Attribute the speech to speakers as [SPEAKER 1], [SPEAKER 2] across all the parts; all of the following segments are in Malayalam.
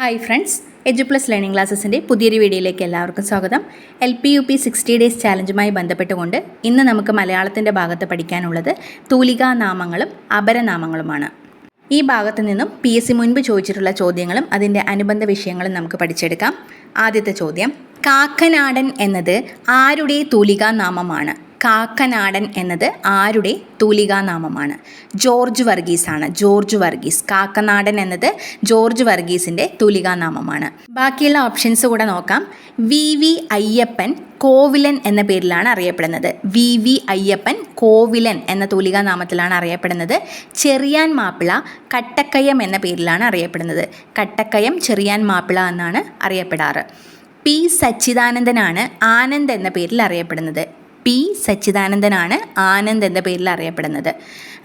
[SPEAKER 1] Hi friends Edu Plus Learning ക്ലാസ്സസിന്റെ പുതിയൊരു വീഡിയോയിലേക്ക് എല്ലാവർക്കും സ്വാഗതം. L P U P sixty days ചാലഞ്ചുമായി ബന്ധപ്പെട്ടുകൊണ്ട് ഇന്ന് നമുക്ക് മലയാളത്തിന്റെ ഭാഗത്ത് പഠിക്കാനുള്ളത് തൂലികാനാമങ്ങളും അപരനാമങ്ങളുമാണ് ഈ ഭാഗത്ത് നിന്നും പി എസ് സി മുൻപ് ചോദിച്ചിട്ടുള്ള ചോദ്യങ്ങളും അതിന്റെ അനുബന്ധ വിഷയങ്ങളും നമുക്ക് പഠിച്ചെടുക്കാം. ആദ്യത്തെ ചോദ്യം കാക്കനാടൻ എന്നത് ആരുടെ തൂലികാ നാമമാണ്? കാക്കനാടൻ എന്നത് ആരുടെ തൂലികാനാമമാണ്? ജോർജ് വർഗീസ് ആണ് ജോർജ് വർഗീസ്. കാക്കനാടൻ എന്നത് ജോർജ് വർഗീസിന്റെ തൂലികാനാമമാണ്. ബാക്കിയുള്ള ഓപ്ഷൻസ് കൂടെ നോക്കാം. വി വി അയ്യപ്പൻ കോവിലൻ എന്ന പേരിലാണ് അറിയപ്പെടുന്നത്. വി വി അയ്യപ്പൻ കോവിലൻ എന്ന തൂലികാനാമത്തിലാണ് അറിയപ്പെടുന്നത്. ചെറിയാൻ മാപ്പിള കട്ടക്കയം എന്ന പേരിലാണ് അറിയപ്പെടുന്നത്. കട്ടക്കയം ചെറിയാൻ മാപ്പിള എന്നാണ് അറിയപ്പെടാറ്. പി സച്ചിദാനന്ദനാണ് ആനന്ദ് എന്ന പേരിൽ അറിയപ്പെടുന്നത്. പി സച്ചിദാനന്ദനാണ് ആനന്ദ് എന്ന പേരിൽ അറിയപ്പെടുന്നത്.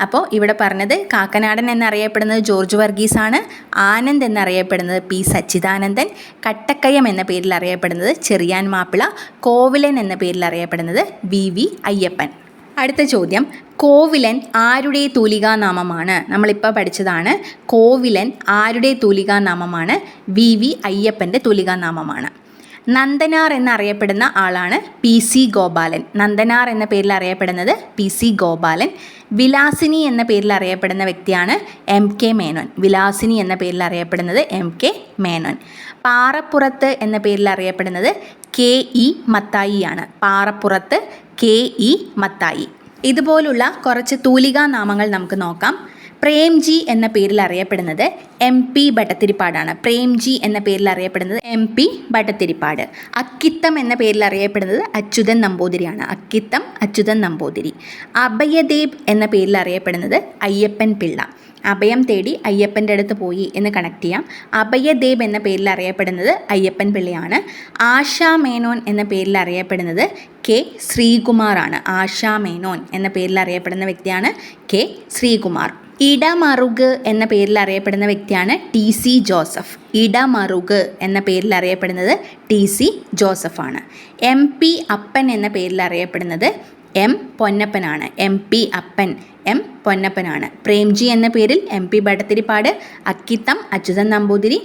[SPEAKER 1] അപ്പോൾ ഇവിടെ പറഞ്ഞത് കാക്കനാടൻ എന്നറിയപ്പെടുന്നത് ജോർജ് വർഗീസാണ് ആനന്ദ് എന്നറിയപ്പെടുന്നത് പി സച്ചിദാനന്ദൻ കട്ടക്കയം എന്ന പേരിൽ അറിയപ്പെടുന്നത് ചെറിയാൻ മാപ്പിള കോവിലൻ എന്ന പേരിൽ അറിയപ്പെടുന്നത് വി വി അയ്യപ്പൻ. അടുത്ത ചോദ്യം കോവിലൻ ആരുടെ തൂലികാനാമമാണ്? നമ്മളിപ്പോൾ പഠിച്ചതാണ് കോവിലൻ ആരുടെ തൂലികാനാമമാണ് വി വി അയ്യപ്പന്റെ തൂലികാനാമമാണ്. നന്ദനാർ എന്നറിയപ്പെടുന്ന ആളാണ് പി സി ഗോപാലൻ. നന്ദനാർ എന്ന പേരിൽ അറിയപ്പെടുന്നത് പി സി ഗോപാലൻ. വിലാസിനി എന്ന പേരിൽ അറിയപ്പെടുന്ന വ്യക്തിയാണ് എം കെ മേനോൻ. വിലാസിനി എന്ന പേരിൽ അറിയപ്പെടുന്നത് എം കെ മേനോൻ. പാറപ്പുറത്ത് എന്ന പേരിൽ അറിയപ്പെടുന്നത് കെ ഇ മത്തായി ആണ് പാറപ്പുറത്ത് കെ ഇ മത്തായി. ഇതുപോലുള്ള കുറച്ച് തൂലികാ നാമങ്ങൾ നമുക്ക് നോക്കാം. പ്രേംജി എന്ന പേരിൽ അറിയപ്പെടുന്നത് എം പി ഭട്ടത്തിരിപ്പാടാണ് പ്രേംജി എന്ന പേരിൽ അറിയപ്പെടുന്നത് എം പി ഭട്ടത്തിരിപ്പാട് അക്കിത്തം എന്ന പേരിൽ അറിയപ്പെടുന്നത് അച്യുതൻ നമ്പൂതിരിയാണ്. അക്കിത്തം അച്യുതൻ നമ്പൂതിരി. അഭയദേവ് എന്ന പേരിൽ അറിയപ്പെടുന്നത് അയ്യപ്പൻ പിള്ള. അഭയം തേടി അയ്യപ്പന്റെ അടുത്ത് പോയി എന്ന് കണക്ട് ചെയ്യാം. അഭയദേവ് എന്ന പേരിൽ അറിയപ്പെടുന്നത് അയ്യപ്പൻ പിള്ളയാണ്. ആശാ മേനോൻ എന്ന പേരിൽ അറിയപ്പെടുന്നത് കെ ശ്രീകുമാറാണ്. ആശാ മേനോൻ എന്ന പേരിൽ അറിയപ്പെടുന്ന വ്യക്തിയാണ് കെ ശ്രീകുമാർ. ഇടമറുക് എന്ന പേരിൽ അറിയപ്പെടുന്ന വ്യക്തിയാണ് ടി സി ജോസഫ്. ഇടമറുക് എന്ന പേരിൽ അറിയപ്പെടുന്നത് ടി സി ജോസഫാണ്. എം പി അപ്പൻ എന്ന പേരിൽ അറിയപ്പെടുന്നത് എം പൊന്നപ്പനാണ്. എം പി അപ്പൻ എം പൊന്നപ്പനാണ്. പ്രേംജി എന്ന പേരിൽ M P Bhattathiripad Akkitham Achuthan Namboothiri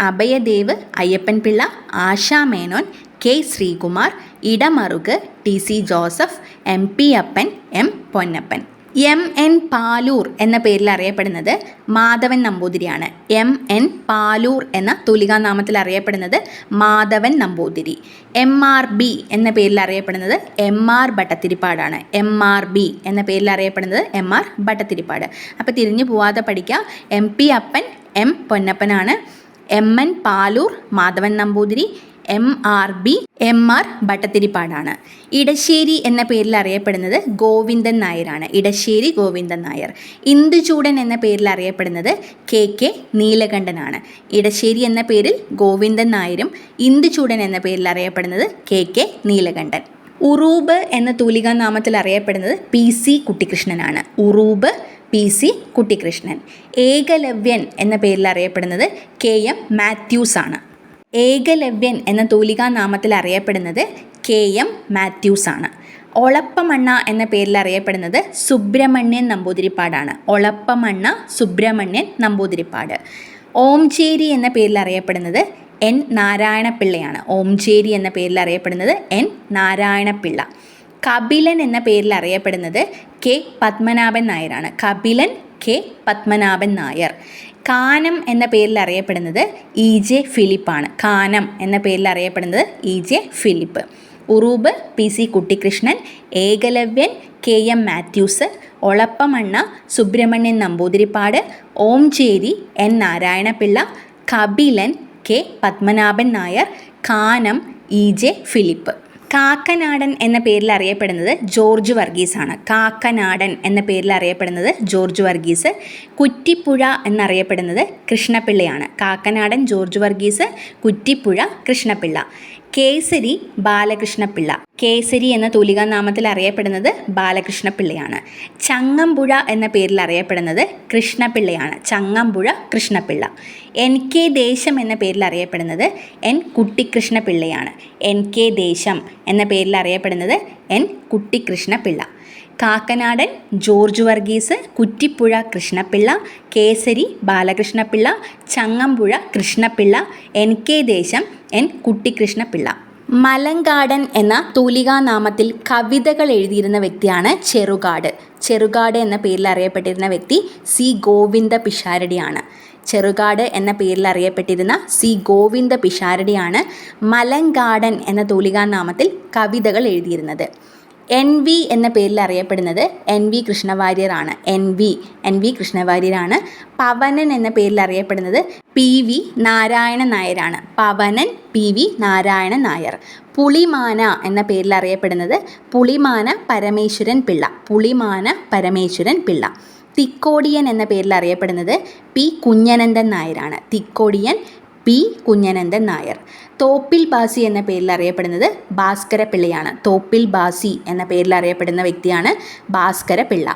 [SPEAKER 1] Abhayadev Ayyappan Pillai Asha Menon K Sreekumar Edamaruku T C Joseph M P Appan M Ponnappan. M N Paloor എന്ന പേരിൽ അറിയപ്പെടുന്നത് മാധവൻ നമ്പൂതിരിയാണ്. എം എൻ പാലൂർ എന്ന തൂലികാനാമത്തിൽ അറിയപ്പെടുന്നത് Madhavan Namboothiri. M R B എന്ന പേരിൽ അറിയപ്പെടുന്നത് എം ആർ ഭട്ടത്തിരിപ്പാടാണ് എം ആർ ബി എന്ന പേരിൽ അറിയപ്പെടുന്നത് എം ആർ ഭട്ടത്തിരിപ്പാട് അപ്പോൾ തിരിഞ്ഞു പോവാതെ പഠിക്കുക M P Appan M പൊന്നപ്പനാണ്. M N Paloor Madhavan Namboothiri. M R B M R ഭട്ടത്തിരിപ്പാടാണ് Edasseri എന്ന പേരിൽ അറിയപ്പെടുന്നത് ഗോവിന്ദൻ നായരാണ്. ഇടശ്ശേരി ഗോവിന്ദൻ നായർ. ഇന്ദുചൂടൻ എന്ന പേരിൽ അറിയപ്പെടുന്നത് കെ കെ നീലകണ്ഠനാണ്. ഇടശ്ശേരി എന്ന പേരിൽ ഗോവിന്ദൻ നായരും ഇന്ദുചൂടൻ എന്ന പേരിൽ അറിയപ്പെടുന്നത് കെ കെ നീലകണ്ഠൻ. ഉറൂബ് എന്ന തൂലികാ നാമത്തിൽ അറിയപ്പെടുന്നത് പി സി കുട്ടിക്കൃഷ്ണനാണ് ഉറൂബ് പി സി കുട്ടിക്കൃഷ്ണൻ ഏകലവ്യൻ എന്ന പേരിൽ അറിയപ്പെടുന്നത് കെ എം മാത്യൂസ് ആണ് ഏകലവ്യൻ എന്ന തൂലികാ നാമത്തിൽ അറിയപ്പെടുന്നത് കെ എം മാത്യൂസ് ആണ് ഒളപ്പമണ്ണ എന്ന പേരിൽ അറിയപ്പെടുന്നത് സുബ്രഹ്മണ്യൻ നമ്പൂതിരിപ്പാടാണ്. ഒളപ്പമണ്ണ സുബ്രഹ്മണ്യൻ നമ്പൂതിരിപ്പാട്. ഓംചേരി എന്ന പേരിൽ അറിയപ്പെടുന്നത് എൻ നാരായണപിള്ളയാണ്. ഓംചേരി എന്ന പേരിൽ അറിയപ്പെടുന്നത് എൻ നാരായണപിള്ള. കപിലൻ എന്ന പേരിൽ അറിയപ്പെടുന്നത് കെ പത്മനാഭൻ നായരാണ്. കപിലൻ കെ പത്മനാഭൻ നായർ. കാനം എന്ന പേരിൽ അറിയപ്പെടുന്നത് ഇ ജെ ഫിലിപ്പാണ് കാനം എന്ന പേരിൽ അറിയപ്പെടുന്നത് E J Philip. Uroob P C Kuttikrishnan Ekalavyan K M Mathews Olappamanna Subramanian Namboothiripad Omchery N Narayanapillai Kapilan K Padmanabhan Nair Kanam E J Philip. Kakkanadan എന്ന പേരിൽ അറിയപ്പെടുന്നത് ജോർജ് വർഗീസ് ആണ്. കാക്കനാടൻ എന്ന പേരിൽ അറിയപ്പെടുന്നത് ജോർജ് വർഗീസ് കുറ്റിപ്പുഴ എന്നറിയപ്പെടുന്നത് കൃഷ്ണപിള്ളയാണ്. കാക്കനാടൻ ജോർജ് വർഗീസ് കുറ്റിപ്പുഴ കൃഷ്ണപിള്ള. കേസരി ബാലകൃഷ്ണപിള്ള. കേസരി എന്ന തൂലികാ നാമത്തിൽ അറിയപ്പെടുന്നത് ബാലകൃഷ്ണപിള്ളയാണ്. ചങ്ങമ്പുഴ എന്ന പേരിൽ അറിയപ്പെടുന്നത് കൃഷ്ണപിള്ളയാണ്. ചങ്ങമ്പുഴ കൃഷ്ണപിള്ള. എൻ കെ ദേശം എന്ന പേരിൽ അറിയപ്പെടുന്നത് എൻ കുട്ടിക്കൃഷ്ണപിള്ളയാണ് എൻ കെ ദേശം എന്ന പേരിൽ അറിയപ്പെടുന്നത് N Kuttikrishnapillai Kakkanadan George Varghese Kuttipuzha Krishnapillai Kesari Balakrishnapillai Changampuzha Krishnapillai N K Desam N Kuttikrishnapillai Malankadan എന്ന തൂലികാനാമത്തിൽ കവിതകൾ എഴുതിയിരുന്ന വ്യക്തിയാണ് ചെറുകാട്. ചെറുകാട് എന്ന പേരിൽ അറിയപ്പെട്ടിരുന്ന വ്യക്തി സി ഗോവിന്ദ പിഷാരടിയാണ്. ചെറുകാട് എന്ന പേരിൽ അറിയപ്പെട്ടിരുന്ന സി ഗോവിന്ദ പിഷാരടിയാണ് മലങ്കാടൻ എന്ന തൂലികാനാമത്തിൽ കവിതകൾ എഴുതിയിരുന്നത്. എൻ വി എന്ന പേരിൽ അറിയപ്പെടുന്നത് എൻ വി കൃഷ്ണവാര്യരാണ്. എൻ വി എൻ വി കൃഷ്ണവാര്യരാണ്. പവനൻ എന്ന പേരിൽ അറിയപ്പെടുന്നത് പി വി നാരായണ നായരാണ്. Pavanan P V Narayana Nair. Pulimana എന്ന പേരിൽ അറിയപ്പെടുന്നത് പുളിമാന പരമേശ്വരൻ പിള്ള. പുളിമാന പരമേശ്വരൻ പിള്ള. തിക്കോടിയൻ എന്ന പേരിൽ അറിയപ്പെടുന്നത് പി കുഞ്ഞനന്ദൻ നായരാണ്. തിക്കോടിയൻ പി കുഞ്ഞനന്ദൻ നായർ. തോപ്പിൽ ബാസി എന്ന പേരിൽ അറിയപ്പെടുന്നത് ഭാസ്കര പിള്ളയാണ്. തോപ്പിൽ ബാസി എന്ന പേരിൽ അറിയപ്പെടുന്ന വ്യക്തിയാണ് ഭാസ്കര പിള്ള.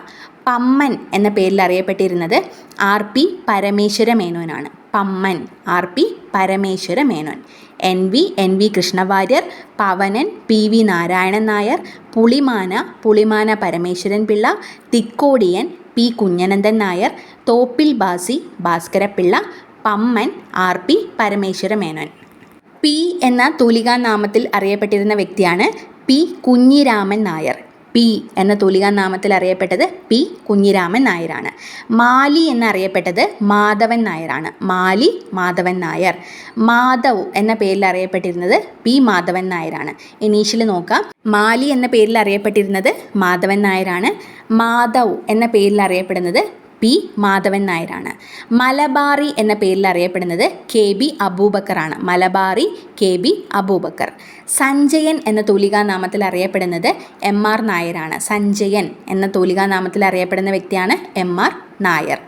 [SPEAKER 1] പമ്മൻ എന്ന പേരിൽ അറിയപ്പെട്ടിരുന്നത് R P Parameswara മേനോനാണ് Pamman R P Parameswara Menon N V N V Krishnavariar Pavanan P V Narayanan Nair Pulimana Pulimana Parameswaran Pillai Thikkodiyan P Kunjanandan Nair Thoppil Basi Bhaskarapillai Pamman R P Parameswara Menon. P എന്ന തൂലികാ നാമത്തിൽ അറിയപ്പെട്ടിരുന്ന വ്യക്തിയാണ് പി കുഞ്ഞിരാമൻ നായർ. പി എന്ന തൂലികാ നാമത്തിൽ അറിയപ്പെട്ടത് പി കുഞ്ഞിരാമൻ നായരാണ്. മാലി എന്നറിയപ്പെട്ടത് മാധവൻ നായരാണ്. മാലി മാധവൻ നായർ. മാധവ് എന്ന പേരിൽ അറിയപ്പെട്ടിരുന്നത് പി മാധവൻ നായരാണ്. ഇനീഷ്യൽ നോക്കാം. മാലി എന്ന പേരിൽ അറിയപ്പെട്ടിരുന്നത് മാധവൻ നായരാണ്. മാധവ് എന്ന പേരിൽ അറിയപ്പെടുന്നത് പി മാധവൻ നായരാണ്. മലബാറി എന്ന പേരിൽ അറിയപ്പെടുന്നത് K B അബൂബക്കറാണ്. Malabari K B Abubakar. Sanjayan എന്ന തൂലികാനാമത്തിൽ അറിയപ്പെടുന്നത് എം ആർ നായരാണ്. സഞ്ജയൻ എന്ന തൂലികാനാമത്തിൽ അറിയപ്പെടുന്ന വ്യക്തിയാണ് എം ആർ നായർ.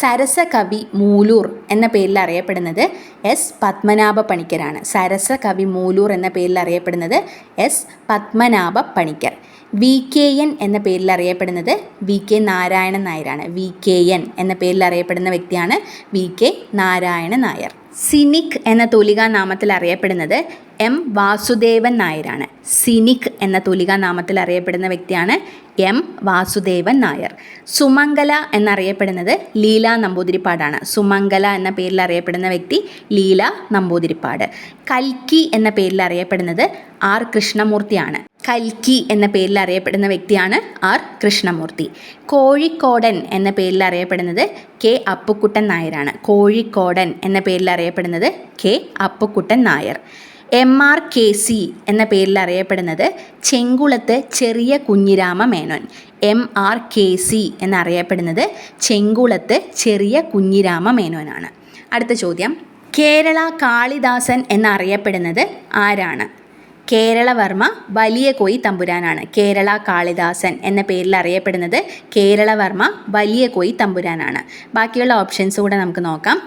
[SPEAKER 1] സരസകവി മൂലൂർ എന്ന പേരിൽ അറിയപ്പെടുന്നത് എസ് പത്മനാഭ പണിക്കരാണ്. സരസകവി മൂലൂർ എന്ന പേരിൽ അറിയപ്പെടുന്നത് S Padmanabha Panicker. V K N എന്ന പേരിൽ അറിയപ്പെടുന്നത് വി കെ നാരായണൻ നായരാണ്. വി കെ എൻ എന്ന പേരിൽ അറിയപ്പെടുന്ന വ്യക്തിയാണ് V K Narayana Nair. Cynic എന്ന തൂലികാ നാമത്തിൽ അറിയപ്പെടുന്നത് എം വാസുദേവൻ നായരാണ്. സിനിക് എന്ന തൂലികാ നാമത്തിൽ അറിയപ്പെടുന്ന വ്യക്തിയാണ് എം വാസുദേവൻ നായർ. സുമംഗല എന്നറിയപ്പെടുന്നത് ലീല നമ്പൂതിരിപ്പാടാണ്. സുമംഗല എന്ന പേരിൽ അറിയപ്പെടുന്ന വ്യക്തി ലീല നമ്പൂതിരിപ്പാട്. കൽക്കി എന്ന പേരിൽ അറിയപ്പെടുന്നത് ആർ കൃഷ്ണമൂർത്തിയാണ്. കൽക്കി എന്ന പേരിൽ അറിയപ്പെടുന്ന വ്യക്തിയാണ് ആർ. കൃഷ്ണമൂർത്തി. കോഴിക്കോടൻ എന്ന പേരിൽ അറിയപ്പെടുന്നത് കെ. അപ്പുക്കുട്ടൻ നായരാണ്. കോഴിക്കോടൻ എന്ന പേരിൽ അറിയപ്പെടുന്നത് K. Appukuttan Nair. M. R. K. C. എന്ന പേരിൽ അറിയപ്പെടുന്നത് Chenkulath Cheriya Kunjirama Menon. M. R. K. C. എന്നറിയപ്പെടുന്നത് ചെങ്കുളത്ത് ചെറിയ കുഞ്ഞിരാമ മേനോനാണ്. അടുത്ത ചോദ്യം. കേരള കാളിദാസൻ എന്നറിയപ്പെടുന്നത് ആരാണ്? കേരളവർമ്മ വലിയ കോയി തമ്പുരാനാണ്. കേരള കാളിദാസൻ എന്ന പേരിൽ അറിയപ്പെടുന്നത് കേരളവർമ്മ വലിയ കോയി തമ്പുരാനാണ്. ബാക്കിയുള്ള ഓപ്ഷൻസ് കൂടെ നമുക്ക് നോക്കാം.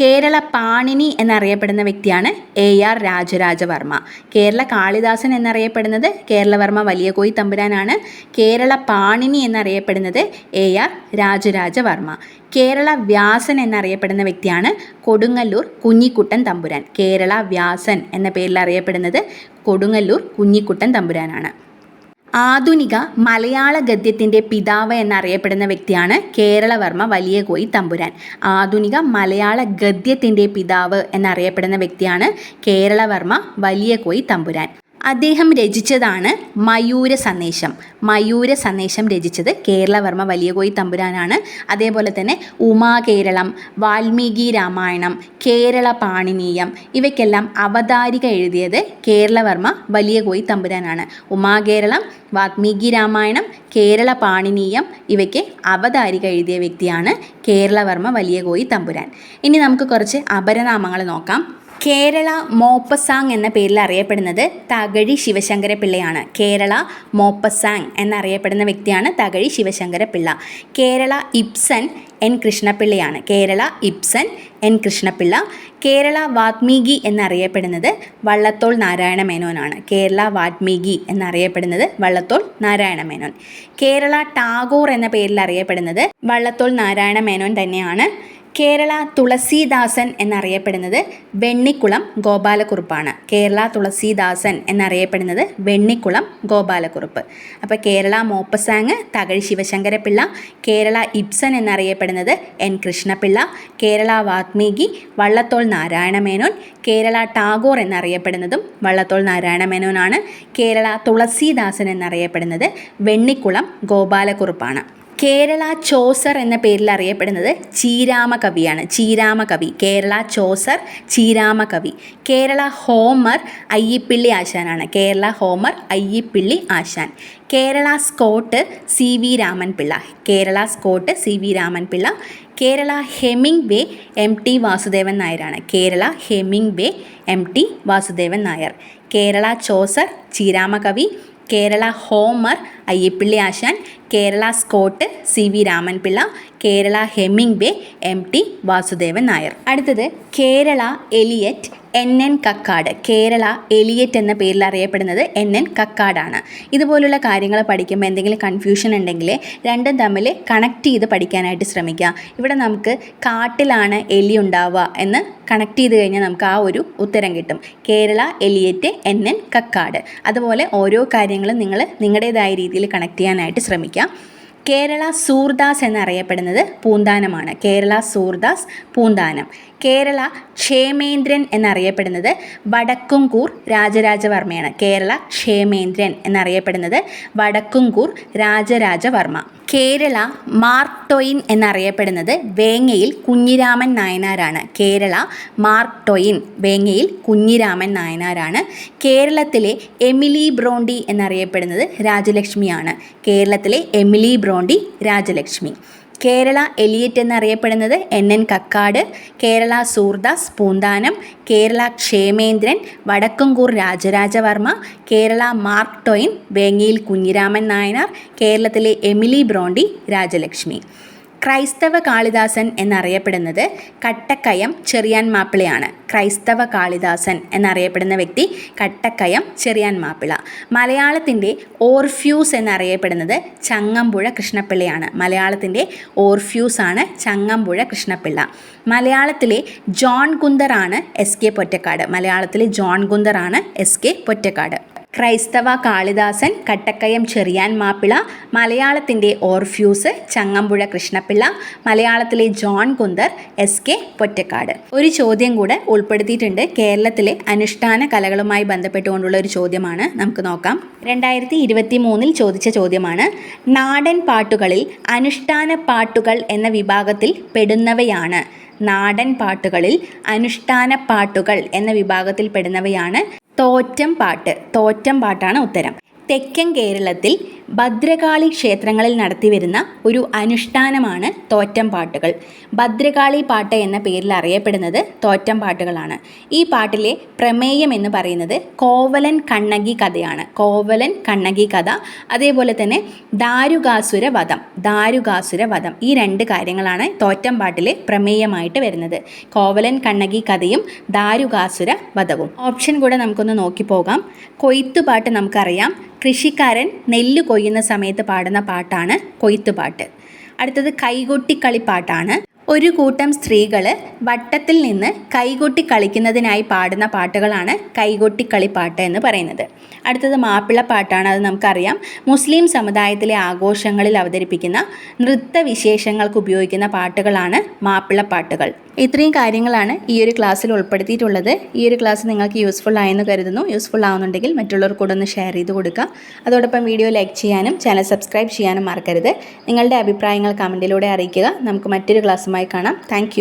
[SPEAKER 1] കേരള പാണിനി എന്നറിയപ്പെടുന്ന വ്യക്തിയാണ് എ ആർ രാജരാജവർമ്മ. കേരള കാളിദാസൻ എന്നറിയപ്പെടുന്നത് കേരളവർമ്മ വലിയ കോയി തമ്പുരാനാണ്. കേരള പാണിനി എന്നറിയപ്പെടുന്നത് എ ആർ രാജരാജവർമ്മ. കേരള വ്യാസൻ എന്നറിയപ്പെടുന്ന വ്യക്തിയാണ് കൊടുങ്ങല്ലൂർ കുഞ്ഞിക്കുട്ടൻ തമ്പുരാൻ. കേരള വ്യാസൻ എന്ന പേരിൽ അറിയപ്പെടുന്നത് കൊടുങ്ങല്ലൂർ കുഞ്ഞിക്കുട്ടൻ തമ്പുരാനാണ്. ആധുനിക മലയാള ഗദ്യത്തിന്റെ പിതാവ് എന്നറിയപ്പെടുന്ന വ്യക്തിയാണ് കേരളവർമ്മ വലിയ കോയി തമ്പുരാൻ. ആധുനിക മലയാള ഗദ്യത്തിന്റെ പിതാവ് എന്നറിയപ്പെടുന്ന വ്യക്തിയാണ് കേരളവർമ്മ വലിയ കോയി തമ്പുരാൻ. അദ്ദേഹം രചിച്ചതാണ് മയൂര സന്ദേശം. മയൂര സന്ദേശം രചിച്ചത് കേരളവർമ്മ വലിയകോയി തമ്പുരാനാണ്. അതേപോലെ തന്നെ ഉമാകേരളം വാൽമീകി രാമായണം കേരള പാണിനീയം ഇവയ്ക്കെല്ലാം അവതാരിക എഴുതിയത് കേരളവർമ്മ വലിയകോയി തമ്പുരാനാണ്. ഉമാകേരളം വാൽമീകി രാമായണം കേരള പാണിനീയം ഇവയ്ക്ക് അവതാരിക എഴുതിയ വ്യക്തിയാണ് കേരളവർമ്മ വലിയകോയി തമ്പുരാൻ. ഇനി നമുക്ക് കുറച്ച് അപരനാമങ്ങൾ നോക്കാം. കേരള മോപ്പസാങ് എന്ന പേരിൽ അറിയപ്പെടുന്നത് തകഴി ശിവശങ്കര പിള്ളയാണ് കേരള മോപ്പസാങ് എന്നറിയപ്പെടുന്ന വ്യക്തിയാണ് തകഴി ശിവശങ്കര പിള്ള കേരള ഇപ്സൻ എൻ കൃഷ്ണപിള്ളയാണ് കേരള ഇപ്സൻ എൻ കൃഷ്ണപിള്ള കേരള വാത്മീകി എന്നറിയപ്പെടുന്നത് വള്ളത്തോൾ നാരായണ മേനോനാണ്. കേരള വാത്മീകി എന്നറിയപ്പെടുന്നത് വള്ളത്തോൾ നാരായണ മേനോൻ. കേരള ടാഗോർ എന്ന പേരിൽ അറിയപ്പെടുന്നത് വള്ളത്തോൾ നാരായണ മേനോൻ തന്നെയാണ്. കേരള തുളസീദാസൻ എന്നറിയപ്പെടുന്നത് വെണ്ണിക്കുളം ഗോപാലക്കുറുപ്പാണ്. കേരള തുളസീദാസൻ എന്നറിയപ്പെടുന്നത് വെണ്ണിക്കുളം ഗോപാലക്കുറുപ്പ്. അപ്പോൾ കേരള മോപ്പസാങ് തകഴി ശിവശങ്കരപിള്ള കേരള ഇബ്സൻ എന്നറിയപ്പെടുന്നത് എൻ കൃഷ്ണപിള്ള കേരള വാത്മീകി വള്ളത്തോൾ നാരായണമേനോൻ കേരള ടാഗോർ എന്നറിയപ്പെടുന്നതും വള്ളത്തോൾ നാരായണമേനോനാണ്. കേരള തുളസീദാസൻ എന്നറിയപ്പെടുന്നത് വെണ്ണിക്കുളം ഗോപാലക്കുറുപ്പാണ്. കേരള ചോസർ എന്ന പേരിൽ അറിയപ്പെടുന്നത് ചീരാമ കവിയാണ്. ചീരാമ കവി. കേരള ചോസർ ചീരാമ കവി. Kerala Homer Ayyappilli ആശാനാണ്. Kerala Homer Ayyappilli Asan. Kerala Scott C V Raman Pillai Kerala Scott C V Raman Pillai Kerala Hemingway M T Vasudevan നായരാണ്. Kerala Hemingway M T Vasudevan Nair. Kerala Chaucer Cheerama Kavi. Kerala Homer Ayyappilli Asan Kerala Scott C V Ramanpillai Kerala Hemingway M T Vasudevan Nair. അടുത്തത് Kerala Eliot N N Kakkad Kerala Eliot എന്ന പേരിൽ അറിയപ്പെടുന്നത് എൻ എൻ കക്കാടാണ്. ഇതുപോലുള്ള കാര്യങ്ങൾ പഠിക്കുമ്പോൾ എന്തെങ്കിലും കൺഫ്യൂഷൻ ഉണ്ടെങ്കിൽ രണ്ടും തമ്മിൽ കണക്ട് ചെയ്ത് പഠിക്കാനായിട്ട് ശ്രമിക്കുക. ഇവിടെ നമുക്ക് കാട്ടിലാണ് എലി ഉണ്ടാവുക എന്ന് കണക്ട് ചെയ്ത് കഴിഞ്ഞാൽ നമുക്ക് ആ ഒരു ഉത്തരം കിട്ടും. Kerala Eliot N N Kakkad. അതുപോലെ ഓരോ കാര്യങ്ങളും നിങ്ങൾ നിങ്ങളുടേതായ രീതിയിൽ കണക്ട് ചെയ്യാനായിട്ട് ശ്രമിക്കുക. കേരള സൂർദാസ് എന്നറിയപ്പെടുന്നത് പൂന്താനമാണ്. കേരള സൂർദാസ് പൂന്താനം. കേരള ക്ഷേമേന്ദ്രൻ എന്നറിയപ്പെടുന്നത് വടക്കുംകൂർ രാജരാജവർമ്മയാണ്. കേരള ക്ഷേമേന്ദ്രൻ എന്നറിയപ്പെടുന്നത് വടക്കുംകൂർ രാജരാജവർമ്മ. കേരള മാർക്ക് ടൊയിൻ എന്നറിയപ്പെടുന്നത് വേങ്ങയിൽ കുഞ്ഞിരാമൻ നായനാരാണ്. കേരള മാർക്ക് ടൊയിൻ വേങ്ങയിൽ കുഞ്ഞിരാമൻ നായനാരാണ്. കേരളത്തിലെ എമിലി ബ്രോണ്ടി എന്നറിയപ്പെടുന്നത് രാജലക്ഷ്മിയാണ്. കേരളത്തിലെ Emily Bronte Rajalakshmi. Kerala Eliot എന്നറിയപ്പെടുന്നത് N N Kakkad Kerala Surdas Poonthanam Kerala Kshemendran Vadakkumkoor Rajarajavarma Kerala Mark Twain Vengayil Kunhiraman Nayanar കേരളത്തിലെ എമിലി ബ്രോണ്ടി രാജലക്ഷ്മി. ക്രൈസ്തവ കാളിദാസൻ എന്നറിയപ്പെടുന്നത് കട്ടക്കയം ചെറിയാൻ മാപ്പിളയാണ്. ക്രൈസ്തവ കാളിദാസൻ എന്നറിയപ്പെടുന്ന വ്യക്തി കട്ടക്കയം ചെറിയാൻ മാപ്പിള. മലയാളത്തിന്റെ ഓർഫ്യൂസ് എന്നറിയപ്പെടുന്നത് ചങ്ങമ്പുഴ കൃഷ്ണപ്പിള്ളയാണ്. മലയാളത്തിന്റെ ഓർഫ്യൂസ് ആണ് ചങ്ങമ്പുഴ കൃഷ്ണപ്പിള്ള. മലയാളത്തിലെ ജോൺ ഗുന്ദറാണ് എസ് കെ പൊറ്റക്കാട്. മലയാളത്തിലെ ജോൺ ഗുന്ദറാണ് എസ് കെ പൊറ്റക്കാട്. ക്രൈസ്തവ കാളിദാസൻ കട്ടക്കയം ചെറിയാൻ മാപ്പിള മലയാളത്തിന്റെ ഓർഫ്യൂസ് ചങ്ങമ്പുഴ കൃഷ്ണപിള്ള മലയാളത്തിലെ John Gunther S K Pottekkatt. ഒരു ചോദ്യം കൂടെ ഉൾപ്പെടുത്തിയിട്ടുണ്ട്. കേരളത്തിലെ അനുഷ്ഠാന കലകളുമായി ബന്ധപ്പെട്ടുകൊണ്ടുള്ള ഒരു ചോദ്യമാണ്. നമുക്ക് നോക്കാം. രണ്ടായിരത്തി ഇരുപത്തി മൂന്നിൽ ചോദിച്ച ചോദ്യമാണ് നാടൻ പാട്ടുകളിൽ അനുഷ്ഠാന പാട്ടുകൾ എന്ന വിഭാഗത്തിൽ പെടുന്നവയാണ്. നാടൻ പാട്ടുകളിൽ അനുഷ്ഠാന പാട്ടുകൾ എന്ന വിഭാഗത്തിൽ പെടുന്നവയാണ് തോറ്റം പാട്ട് തോറ്റം പാട്ടാണ് ഉത്തരം. തെക്കൻ കേരളത്തിൽ ഭദ്രകാളി ക്ഷേത്രങ്ങളിൽ നടത്തിവരുന്ന ഒരു അനുഷ്ഠാനമാണ് തോറ്റം പാട്ടുകൾ. ഭദ്രകാളി പാട്ട് എന്ന പേരിൽ അറിയപ്പെടുന്നത് തോറ്റം പാട്ടുകളാണ്. ഈ പാട്ടിലെ പ്രമേയം എന്ന് പറയുന്നത് കോവലൻ കണ്ണകി കഥയാണ്. കോവലൻ കണ്ണകി കഥ അതേപോലെ തന്നെ ദാരുകാസുര വധം ദാരുകാസുര വധം. ഈ രണ്ട് കാര്യങ്ങളാണ് തോറ്റം പാട്ടിലെ പ്രമേയമായിട്ട് വരുന്നത്. കോവലൻ കണ്ണകി കഥയും ദാരുകാസുര വധവും. ഓപ്ഷൻ കൂടെ നമുക്കൊന്ന് നോക്കി പോകാം കൊയ്ത്തുപാട്ട് നമുക്കറിയാം. കൃഷിക്കാരൻ നെല്ല് കൊയ്യുന്ന സമയത്ത് പാടുന്ന പാട്ടാണ് കൊയ്ത്തുപാട്ട്. അടുത്തത് കൈകൊട്ടിക്കളിപ്പാട്ടാണ് ഒരു കൂട്ടം സ്ത്രീകൾ വട്ടത്തിൽ നിന്ന് കൈകൊട്ടി കളിക്കുന്നതിനായി പാടുന്ന പാട്ടുകളാണ് കൈകൊട്ടിക്കളിപ്പാട്ട് എന്ന് പറയുന്നത്. അടുത്തത് മാപ്പിളപ്പാട്ടാണ് അത് നമുക്കറിയാം. മുസ്ലിം സമുദായത്തിലെ ആഘോഷങ്ങളിൽ അവതരിപ്പിക്കുന്ന നൃത്തവിശേഷങ്ങൾക്ക് ഉപയോഗിക്കുന്ന പാട്ടുകളാണ് മാപ്പിളപ്പാട്ടുകൾ ഇത്രയും കാര്യങ്ങളാണ് ഈ ഒരു ക്ലാസ്സിൽ ഉൾപ്പെടുത്തിയിട്ടുള്ളത്. ഈ ഒരു ക്ലാസ് നിങ്ങൾക്ക് യൂസ്ഫുൾ ആയെന്ന് കരുതുന്നു. യൂസ്ഫുൾ ആവുന്നുണ്ടെങ്കിൽ മറ്റുള്ളവർ കൂടെ ഒന്ന് ഷെയർ ചെയ്ത് കൊടുക്കുക. അതോടൊപ്പം വീഡിയോ ലൈക്ക് ചെയ്യാനും ചാനൽ സബ്സ്ക്രൈബ് ചെയ്യാനും മറക്കരുത്. നിങ്ങളുടെ അഭിപ്രായങ്ങൾ കമന്റിലൂടെ അറിയിക്കുക. നമുക്ക് മറ്റൊരു ക്ലാസ്സുമായി കാണാം. താങ്ക്